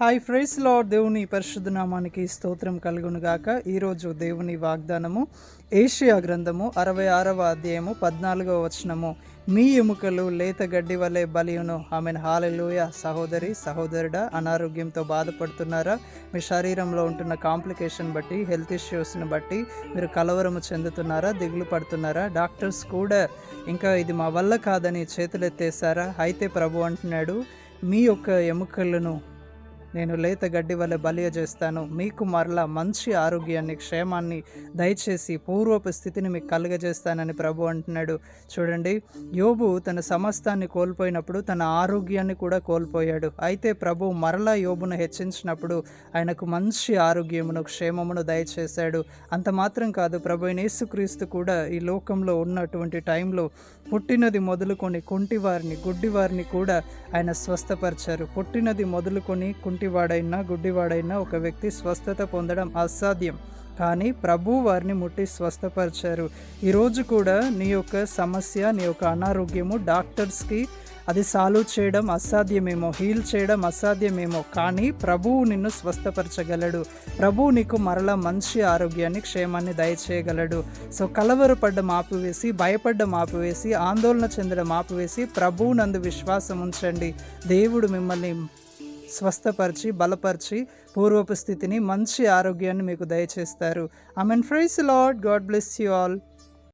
Hi ఫ్రైస్లో దేవుని పరిశుద్ధ నామానికి స్తోత్రం కలుగును గాక ఈరోజు దేవుని వాగ్దానము ఏషియా గ్రంథము అరవై ఆరవ అధ్యాయము పద్నాలుగవ వచనము. మీ ఎముకలు లేత గడ్డి వలె బలియును. ఆమె హాలలోయ. సహోదరి సహోదరుడా అనారోగ్యంతో బాధపడుతున్నారా? మీ శరీరంలో ఉంటున్న కాంప్లికేషన్ బట్టి హెల్త్ ఇష్యూస్ని బట్టి మీరు కలవరము చెందుతున్నారా? దిగులు పడుతున్నారా? డాక్టర్స్ కూడా ఇంకా ఇది మా వల్ల కాదని చేతులెత్తేసారా అయితే ప్రభు అంటున్నాడు మీ యొక్క ఎముకలను నేను లేత గడ్డి వల్ల బలియ చేస్తాను. మీకు మరలా మంచి ఆరోగ్యాన్ని క్షేమాన్ని దయచేసి పూర్వపు స్థితిని మీకు కలుగజేస్తానని ప్రభు అంటున్నాడు. చూడండి యోబు తన సమస్తాన్ని కోల్పోయినప్పుడు తన ఆరోగ్యాన్ని కూడా కోల్పోయాడు. అయితే ప్రభు మరలా యోబును హెచ్చించినప్పుడు ఆయనకు మంచి ఆరోగ్యమును క్షేమమును దయచేశాడు. అంత మాత్రం కాదు ప్రభు యేసుక్రీస్తు కూడా ఈ లోకంలో ఉన్నటువంటి టైంలో పుట్టినది మొదలుకొని కుంటివారిని గుడ్డివారిని కూడా ఆయన స్వస్థపరిచారు. పుట్టినది మొదలుకొని కుంటి కుంటివాడైనా గుడ్డివాడైనా ఒక వ్యక్తి స్వస్థత పొందడం అసాధ్యం. కానీ ప్రభు వారిని ముట్టి స్వస్థపరిచారు. ఈరోజు కూడా నీ యొక్క సమస్య నీ యొక్క అనారోగ్యము డాక్టర్స్కి అది సాల్వ్ చేయడం అసాధ్యమేమో హీల్ చేయడం అసాధ్యమేమో. కానీ ప్రభువు నిన్ను స్వస్థపరచగలడు. ప్రభువు నీకు మరలా మంచి ఆరోగ్యాన్ని క్షేమాన్ని దయచేయగలడు. సో కలవరపడ్డం ఆపివేసి భయపడ్డం ఆపివేసి ఆందోళన చెందడం ఆపివేసి ప్రభువు నందు విశ్వాసం ఉంచండి. దేవుడు మిమ్మల్ని స్వస్థపరిచి బలపరిచి పూర్వపు స్థితిని మంచి ఆరోగ్యాన్ని మీకు దయచేస్తారు. I mean praise Lord God bless you all